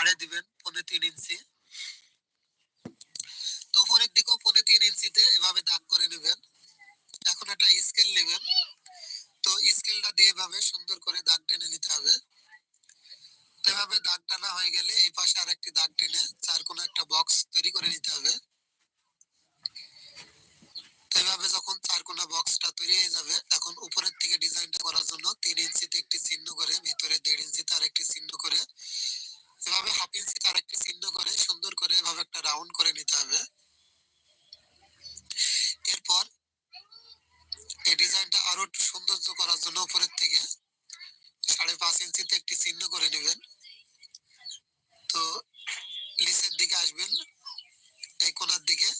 আড়ে দিবেন পনেরো তিন ইঞ্চি। তো উপরের দিকেও পনেরো তিন ইঞ্চিতে এভাবে দাগ করে নেবেন। এখন একটা স্কেল নেবেন। তো স্কেলটা দিয়ে এভাবে সুন্দর করে দাগ টেনে নিতে হবে। এভাবে দাগ টানা হয়ে গেলে এই পাশে আরেকটি দাগ টেনে চার কোনো একটা বক্স তৈরি করে নিতে হবে। এভাবে যখন চার কোনা বক্সটা তৈরি হয়ে যাবে এখন উপরের থেকে ডিজাইনটা করার জন্য তিন ইঞ্চিতে একটি চিহ্ন করে ভিতরে দেড় ইঞ্চিতে আরেকটি চিহ্ন করে এভাবে হাফ ইঞ্চিতে আরেকটি চিহ্ন করে সুন্দর করে এভাবে একটা রাউন্ড করে নিতে হবে এরপর এই ডিজাইনটা আরও একটু সৌন্দর্য করার জন্য উপরের থেকে সাড়ে পাঁচ ইঞ্চিতে একটি চিহ্ন করে নেবেন তো নিচের দিকে আসবেন এই কোনার দিকে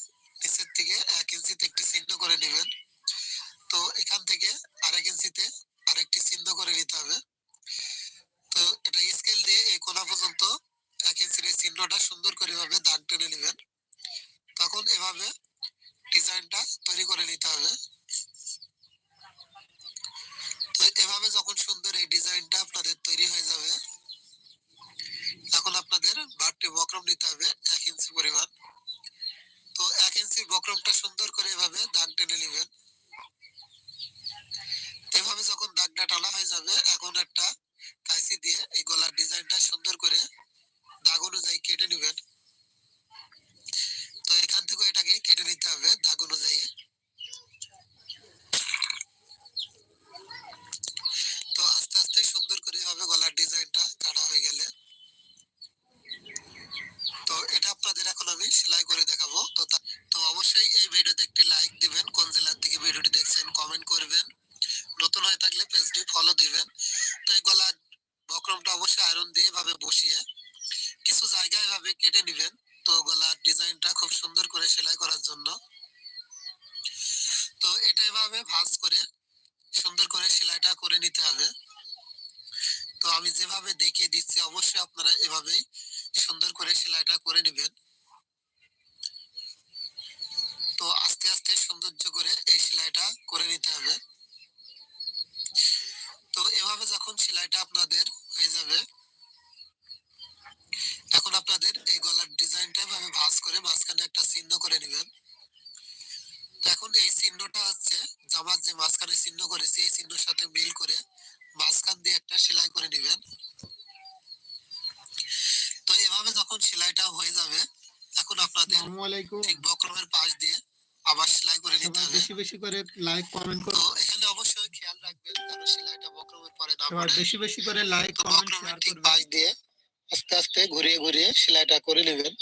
নিচের থেকে এক ইঞ্চিতে একটি চিহ্ন করে নেবেন তো এখান থেকে আরেক ইঞ্চিতে আরেকটি চিহ্ন করে নিতে হবে তো এটা স্কেল দিয়ে এই কোনা পর্যন্ত এক ইঞ্চির এই চিহ্নটা সুন্দর করে এভাবে দাগ টেনে নেবেন তখন এভাবে ডিজাইনটা তৈরি করে নিতে হবে তো এভাবে যখন সুন্দর এই ডিজাইনটা আপনাদের তৈরি হয়ে যাবে এখন আপনাদের বারটি বক্রম নিতে হবে এক ইঞ্চি পরিমাণ তো এক ইঞ্চি বক্রমটা সুন্দর করে এভাবে দাগ টেনে নেবেন এভাবে যখন দাগটা টানা হয়ে যাবে এখন একটা কাঁচি দিয়ে এই গলার ডিজাইনটা সুন্দর করে দাগ অনুযায়ী কেটে নেবেন তো এখান থেকে এটাকে কেটে নিতে হবে দাগ অনুযায়ী তো আস্তে আস্তে সুন্দর করে এভাবে গলার ডিজাইনটা কাটা হয়ে গেলে তো এটা আপনাদের এখন আমি সেলাই করে দেখাবো তো তা- তো অবশ্যই এই ভিডিওতে একটি লাইক দিবেন কোন জেলার থেকে ভিডিওটি দেখছেন কমেন্ট করবেন নতুন হয়ে থাকলে পেজটি ফলো দিবেন তো এই গলার বক্রমটা অবশ্যই আয়রন দিয়ে এভাবে বসিয়ে কিছু জায়গায় এভাবে কেটে নেবেন তো গলার ডিজাইনটা খুব সুন্দর করে সেলাই করার জন্য তো এটা এভাবে ভাঁজ করে সুন্দর করে সেলাইটা করে নিতে হবে তো আমি যেভাবে দেখিয়ে দিচ্ছি অবশ্যই আপনারা এভাবেই সুন্দর করে সেলাইটা করে নেবেন তো আস্তে আস্তে সৌন্দর্য করে এই সেলাইটা করে নিতে হবে। তো এভাবে যখন সেলাইটা আপনাদের হয়ে যাবে এখন আপনাদের এই গলার ডিজাইনটা এভাবে ভাঁজ করে মাঝখানে একটা চিহ্ন করে নেবেন। এখন এই চিহ্নটা হচ্ছে জামার যে মাঝখানে চিহ্ন করেছি এই চিহ্নের সাথে মিল করে মাঝখান দিয়ে একটা সেলাই করে নেবেন। তো এভাবে যখন সেলাইটা হয়ে যাবে এখন আপনাদের ঠিক বক্রমের পাশ আবার সেলাই করে নিতে হবে। বেশি বেশি করে লাইক কমেন্ট এখানে অবশ্যই খেয়াল রাখবেন যেন সেলাইটা বক্রমের পরে না পড়ে। বেশি বেশি করে লাইক কমেন্ট শেয়ার করবেন। পাশ দিয়ে আস্তে আস্তে ঘুরিয়ে ঘুরিয়ে সেলাইটা করে নেবেন।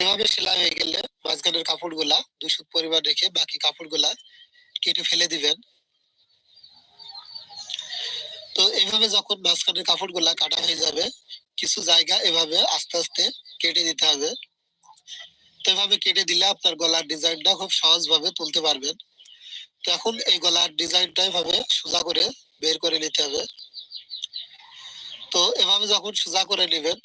এভাবে সেলাই হয়ে গেলে মাঝখানের কাপড়গুলা দুশো পরিমাণ রেখে বাকি কাপড়গুলা কেটে ফেলে দিবেন। তো এইভাবে যখন মাঝখানের কাপড়গুলা কাটা হয়ে যাবে কিছু জায়গা এভাবে আস্তে আস্তে কেটে দিতে হবে। এভাবে কেটে দিলে আপনার গলার ডিজাইনটা খুব সহজভাবে তুলতে পারবেন। তো এখন এই গলার ডিজাইনটা এভাবে সোজা করে বের করে নিতে হবে। তো এভাবে যখন সোজা করে নেবেন,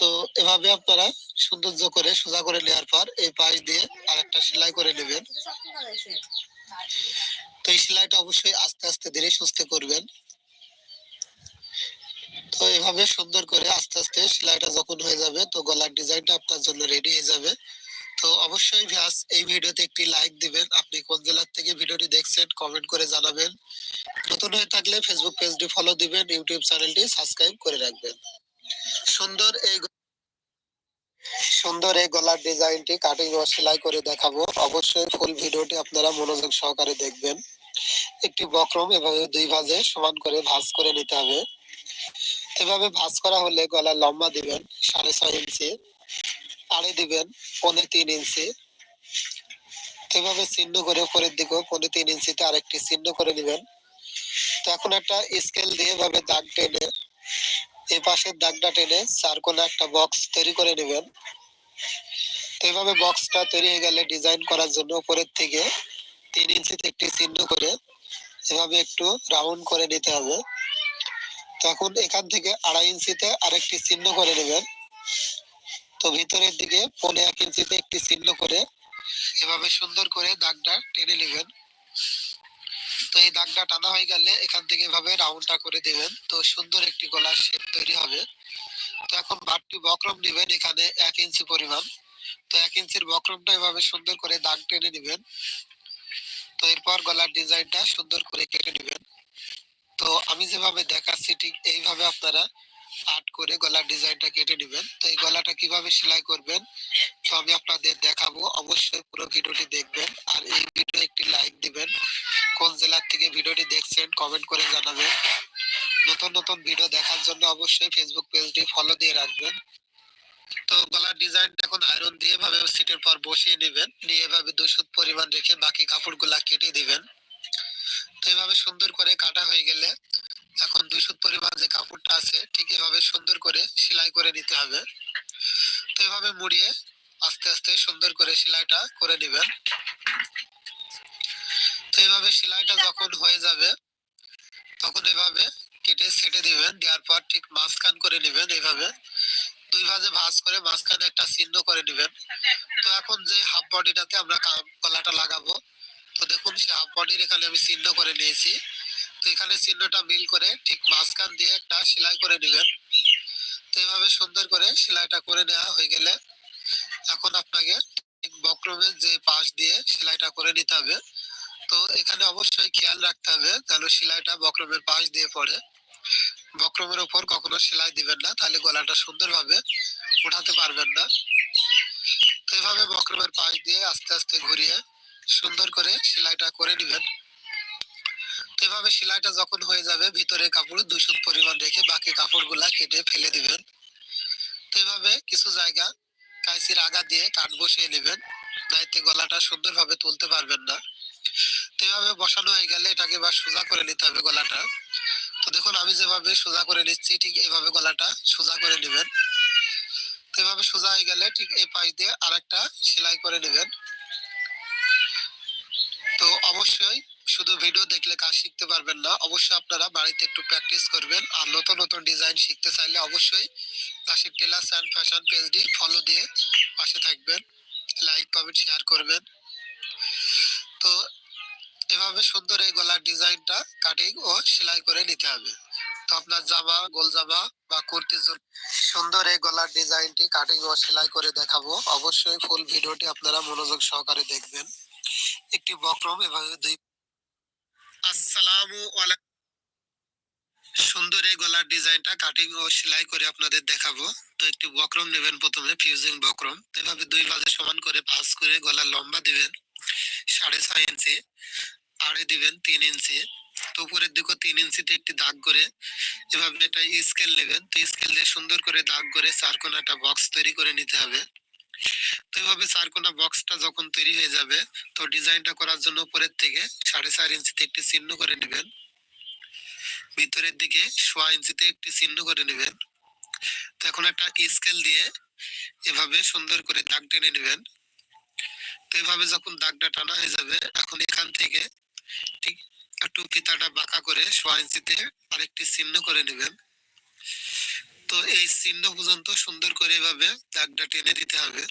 তো এভাবে আপনারা সৌন্দর্য করে সোজা করে নেওয়ার পর এই পাশ দিয়ে আরেকটা সেলাই করে নেবেন। তো এই সেলাইটা অবশ্যই আস্তে আস্তে ধীরে সুস্থে করবেন। তো এভাবে সুন্দর করে আস্তে আস্তে সেলাইটা যখন হয়ে যাবে, তো গলার ডিজাইনটা আপনার জন্য রেডি হয়ে যাবে। তো অবশ্যই ভিয়াস, এই ভিডিওতে একটি লাইক দিবেন। আপনি কোন জেলার থেকে ভিডিওটি দেখছেন কমেন্ট করে জানাবেন। নতুন হয়ে থাকলে ফেসবুক পেজটি ফলো দিবেন ইউটিউব চ্যানেলটি সাবস্ক্রাইব করে রাখবেন। সুন্দর এই সুন্দর এই গলার ডিজাইনটি কাটিং ও সেলাই করে দেখাবো। অবশ্যই ফুল ভিডিওটি আপনারা মনোযোগ সহকারে দেখবেন। একটি বক্রম এভাবে দুই ভাঁজে সমান করে ভাঁজ করে নিতে হবে। এভাবে ভাঁজ করা হলে গলা লম্বা দিবেন, সাড়ে ছয় ইঞ্চি, আড়ে দিবেন, পৌনে তিন ইঞ্চি। এভাবে চিহ্ন করে উপরের দিকেও পৌনে তিন ইঞ্চিতে আরেকটি চিহ্ন করে নেবেন। তো এখন একটা স্কেল দিয়ে এভাবে দাগ টেনে এই পাশের দাগটা টেনে চার কোণে একটা বক্স তৈরি করে নেবেন। এভাবে বক্সটা তৈরি হয়ে গেলে ডিজাইন করার জন্য উপরের থেকে তিন ইঞ্চিতে একটি চিহ্ন করে এভাবে একটু রাউন্ড করে নিতে হবে। তখন এখান থেকে আড়াই ইঞ্চিতে আরেকটি চিহ্ন করে নেবেন। তো ভিতরের দিকে পনে এক ইঞ্চিতে একটি চিহ্ন করে এভাবে সুন্দর করে দাগটা টেনে নেবেন। তো এই দাগটা টানা হয়ে গেলে এখান থেকে এভাবে রাউন্ডটা করে দিবেন। তো সুন্দর একটি গলার শেপ তৈরি হবে। বারটি বক্রম নেবেন এখানে এক ইঞ্চি পরিমাণ। তো এক ইঞ্চির বক্রমটা এভাবে সুন্দর করে দাগ টেনে নেবেন। তো এরপর গলার ডিজাইনটা সুন্দর করে কেটে নেবেন। তো আমি যেভাবে দেখাচ্ছি, ঠিক এইভাবে আপনারা আর্ট করে গলার ডিজাইনটা কেটে নেবেন। তো এই গলাটা কীভাবে সেলাই করবেন তো আমি আপনাদের দেখাবো। অবশ্যই পুরো ভিডিওটি দেখবেন আর এই ভিডিও একটি লাইক দিবেন। কোন জেলার থেকে ভিডিওটি দেখছেন কমেন্ট করে জানাবেন। নতুন নতুন ভিডিও দেখার জন্য অবশ্যই ফেসবুক পেজটি ফলো দিয়ে রাখবেন। তো গলার ডিজাইন এখন আয়রন দিয়ে এভাবে সিটের পর বসিয়ে নেবেন। নিয়ে এভাবে দুই পরিমাণ রেখে বাকি কাপড়গুলা কেটে দিবেন। তো এভাবে সুন্দর করে কাটা হয়ে গেলে এখন দুই সুত পরিমাণ যে কাপড়টা আছে ঠিক এভাবে সুন্দর করে সেলাই করে নিতে হবে। তো এভাবে মুড়িয়ে আস্তে আস্তে সুন্দর করে সেলাইটা করে নেবেন। তো এভাবে সেলাইটা যখন হয়ে যাবে তখন এভাবে কেটে ছেটে দিবেন দেওয়ার পর ঠিক মাঝখান করে নেবেন এইভাবে দুই ভাজে ভাজ করে মাঝখানে একটা চিহ্ন করে নেবেন। তো এখন যে হাফ বডিটাতে আমরা গলাটা লাগাবো তো দেখুন সে হাফ বডির এখানে আমি চিহ্ন করে নিয়েছি। তো এখানে চিহ্নটা মিল করে ঠিক মাঝখান দিয়ে একটা সেলাই করে নেবেন। তো এইভাবে সুন্দর করে সেলাইটা করে নেওয়া হয়ে গেলে এখন আপনাকে বক্রমের যে পাশ দিয়ে সেলাইটা করে নিতে হবে। তো এখানে অবশ্যই খেয়াল রাখতে হবে যেন সেলাইটা বক্রমের পাশ দিয়ে পড়ে। বক্রমের উপর কখনো সেলাই দিবেন না, তাহলে গলাটা সুন্দরভাবে উঠাতে পারবেন না। তো এভাবে বক্রমের পাশ দিয়ে আস্তে আস্তে ঘুরিয়ে সুন্দর করে সেলাইটা করে নেবেন। এভাবে সেলাইটা যখন হয়ে যাবে ভিতরে কাপড় দুশো পরিমাণ রেখে বাকি কাপড়গুলা কেটে ফেলে দিবেন। তো এভাবে কিছু জায়গা কাইসির আগা দিয়ে কাঠ বসিয়ে নেবেন। নাইতে গলাটা সুন্দরভাবে তুলতে পারবেন না। তো এভাবে বসানো হয়ে গেলে এটাকে বা সোজা করে নিতে হবে গলাটা। তো দেখুন, আমি যেভাবে সোজা করে নিচ্ছি, ঠিক এইভাবে গলাটা সোজা করে নেবেন। তো এভাবে সোজা হয়ে গেলে ঠিক এই পাশ দিয়ে আরেকটা সেলাই করে নেবেন। তো অবশ্যই শুধু ভিডিও দেখলে কাজ শিখতে পারবেন না, অবশ্যই আপনারা বাড়িতে একটু প্র্যাকটিস করবেন। আর নতুন নতুন ডিজাইন শিখতে চাইলে অবশ্যই কাশির টেলার্স অ্যান্ড ফ্যাশন পেজটি ফলো দিয়ে পাশে থাকবেন লাইক কমেন্ট শেয়ার করবেন। তো এভাবে সুন্দর এই গলার ডিজাইনটা কাটিং ও সেলাই করে নিতে হবে। তো আপনার জামা, গোল জামা বা জন্য সুন্দর এই গলার ডিজাইনটি কাটিং ও সেলাই করে দেখাবো। অবশ্যই ফুল ভিডিওটি আপনারা মনোযোগ সহকারে দেখবেন। একটি বক্রম, এভাবে দুই আসসালামু আলাইকুম। সুন্দর এই গলার ডিজাইনটা কাটিং ও সেলাই করে আপনাদের দেখাবো। তো একটি বক্রম নেবেন প্রথমে ফিউজিং বক্রম। এভাবে দুই ভাজে সমান করে ভাঁজ করে গলার লম্বা দিবেন, সাড়ে ছয় ইঞ্চি, আড়ে দিবেন তিন ইঞ্চি। তো উপরের দিকে তিন ইঞ্চিতে একটি দাগ করে এভাবে এটা স্কেল নেবেন। তো স্কেল দিয়ে সুন্দর করে দাগ করে চারকোনা একটা বক্স তৈরি করে নিতে হবে। তো এভাবে চারকোনা বক্সটা যখন তৈরি হয়ে যাবে, তো ডিজাইনটা করার জন্য উপরের থেকে সাড়ে চার ইঞ্চিতে একটি চিহ্ন করে নেবেন। ভিতরের দিকে সোয়া ইঞ্চিতে একটি চিহ্ন করে নেবেন। তো এখন একটা স্কেল দিয়ে এভাবে সুন্দর করে দাগ টেনে নেবেন। তো এভাবে যখন দাগটা টানা হয়ে যাবে, এখন এখান থেকে ঠিক একটু বাঁকা করে সোয়া ইঞ্চিতে আরেকটি চিহ্ন করে নেবেন। তো এই চিহ্ন পর্যন্ত সুন্দর করে এভাবে দাগটা টেনে দিতে হবে।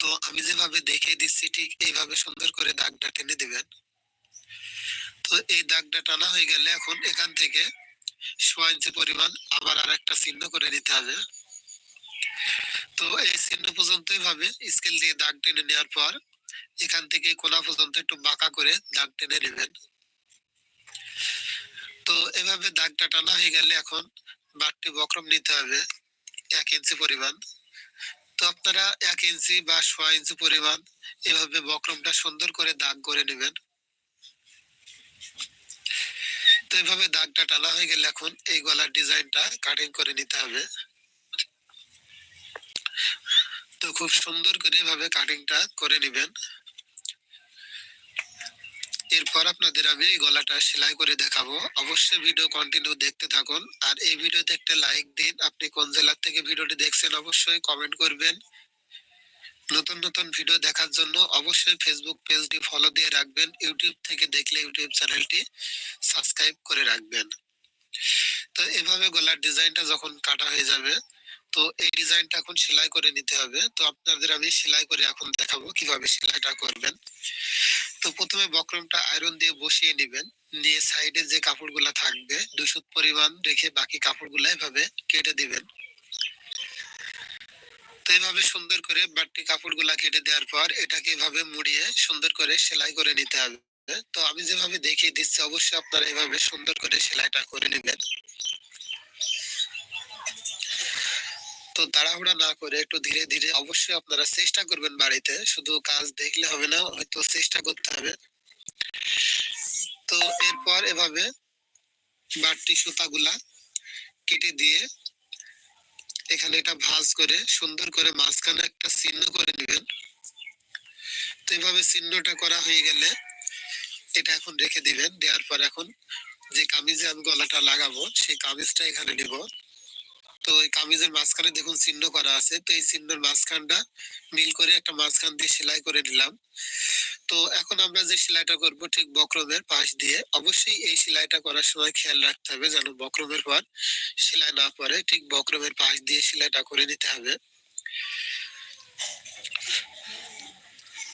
তো আমি যেভাবে দেখে দিচ্ছি, ঠিক এইভাবে সুন্দর করে দাগটা টেনে দিবেন। তো এই দাগটা টানা হয়ে গেলে এখন এখান থেকে পরিমাণ আবার আর একটা চিহ্ন করে হবে। তো এই চিহ্ন পর্যন্ত স্কেল দিয়ে দাগ টেনে নেওয়ার পর এখান থেকে কোনা পর্যন্ত একটু বাঁকা করে দাগ টেনে নেবেন। তো এভাবে দাগটা টানা হয়ে গেলে এখন বাটটি বক্রম নিতে হবে, এক ইঞ্চি পরিমাণ। তো আপনারা এক ইঞ্চি বা সোয়া ইঞ্চি পরিমাণ এভাবে বক্রমটা সুন্দর করে দাগ করে নেবেন। তো এইভাবে দাগটা টানা হয়ে গেলে এখন এই গলার ডিজাইনটা কাটিং করে নিতে হবে। তো খুব সুন্দর করে এভাবে কাটিংটা করে নেবেন। এরপর আপনাদের আমি এই গলাটা সেলাই করে দেখাবো। অবশ্যই ভিডিও কন্টিনিউ দেখতে থাকুন। আর এই ভিডিওতে একটা লাইক দিন। আপনি কোন জেলার থেকে ভিডিওটি দেখছেন অবশ্যই কমেন্ট করবেন। নতুন নতুন ভিডিও দেখার জন্য অবশ্যই ফেসবুক পেজটি ফলো দিয়ে রাখবেন। ইউটিউব থেকে দেখলে ইউটিউব চ্যানেলটি সাবস্ক্রাইব করে রাখবেন। তো এভাবে গলার ডিজাইনটা যখন কাটা হয়ে যাবে, তো এই ডিজাইনটা এখন সেলাই করে নিতে হবে। তো আপনাদের আমি সেলাই করে এখন দেখাবো কীভাবে সেলাইটা করবেন। তো প্রথমে বক্রমটা আয়রন দিয়ে বসিয়ে নেবেন। নিয়ে সাইডে যে কাপড়গুলা থাকবে দুশো পরিমাণ রেখে বাকি কাপড়গুলা এভাবে কেটে দিবেন। তো এইভাবে সুন্দর করে বাড়তি কাপড়গুলা কেটে দেওয়ার পর এটাকে এভাবে মুড়িয়ে সুন্দর করে সেলাই করে নিতে হবে। তো আমি যেভাবে দেখিয়ে দিচ্ছি, অবশ্যই আপনারা এভাবে সুন্দর করে সেলাইটা করে নেবেন তো তাড়াহুড়া না করে একটু ধীরে ধীরে অবশ্যই আপনারা চেষ্টা করবেন বাড়িতে। শুধু কাজ দেখলে হবে না, হয়তো চেষ্টা করতে হবে। তো এরপর এভাবে বাড়তি সুতাগুলা কেটে দিয়ে এখানে এটা ভাঁজ করে সুন্দর করে মাঝখানে একটা চিহ্ন করে নেবেন। তো এভাবে চিহ্নটা করা হয়ে গেলে এটা এখন রেখে দিবেন। দেওয়ার পর এখন যে কামিজে আমি গলাটা লাগাবো, সেই কামিজটা এখানে নিব। তো এই কামিজের মাঝখানে দেখুন চিহ্ন করা আছে। তো এই চিহ্নের মাঝখানটা মিল করে একটা মাঝখান দিয়ে সেলাই করে নিলাম। তো এখন আমরা যে সেলাইটা করব ঠিক বক্রমের পাশ দিয়ে, অবশ্যই এই সেলাইটা করার সময় খেয়াল রাখতে হবে যেন বক্রমের পর সেলাই না পড়ে। ঠিক বক্রমের পাশ দিয়ে সেলাইটা করে নিতে হবে।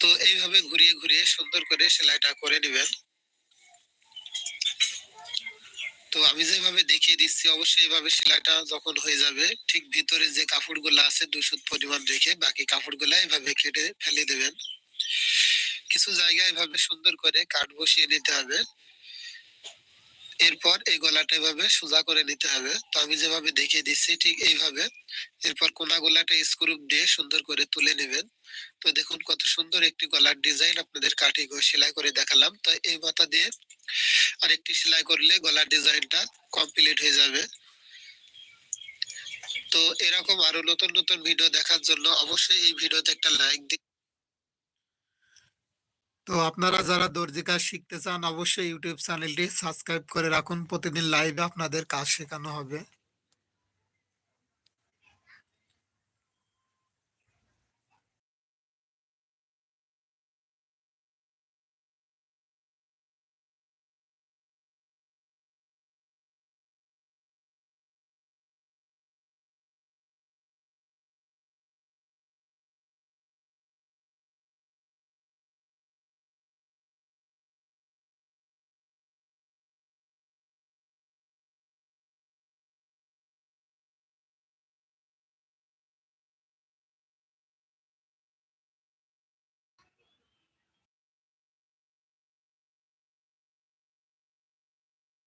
তো এইভাবে ঘুরিয়ে ঘুরিয়ে সুন্দর করে সেলাইটা করে নেবেন। তো আমি যেভাবে দেখিয়ে দিচ্ছি, অবশ্যই এইভাবে সেলাইটা যখন হয়ে যাবে, ঠিক ভিতরে যে কাপড়গুলো আছে দুশুদ পরিমাণ রেখে বাকি কাপড়গুলো এইভাবে কেটে ফেলে দেবেন। কিছু জায়গায় এভাবে সুন্দর করে কাঠ বসিয়ে নিতে হবে। এরপর এই গলাটা এভাবে সোজা করে নিতে হবে। তো আমি যেভাবে দেখিয়ে দিচ্ছি, ঠিক এইভাবে। এরপর কোনা গলাটা স্ক্রু দিয়ে সুন্দর করে তুলে নেবেন। তো দেখুন কত সুন্দর একটি গলার ডিজাইন আপনাদের কাটি সেলাই করে দেখালাম। তো এই মাথা দিয়ে আরেকটি সেলাই করলে গলার ডিজাইনটা কমপ্লিট হয়ে যাবে। তো এরকম আরও নতুন নতুন ভিডিও দেখার জন্য অবশ্যই এই ভিডিওতে একটা লাইক দিন। তো আপনারা যারা দর্জি কাজ শিখতে চান, অবশ্যই ইউটিউব চ্যানেলটি সাবস্ক্রাইব করে রাখুন। প্রতিদিন লাইভে আপনাদের কাজ শেখানো হবে।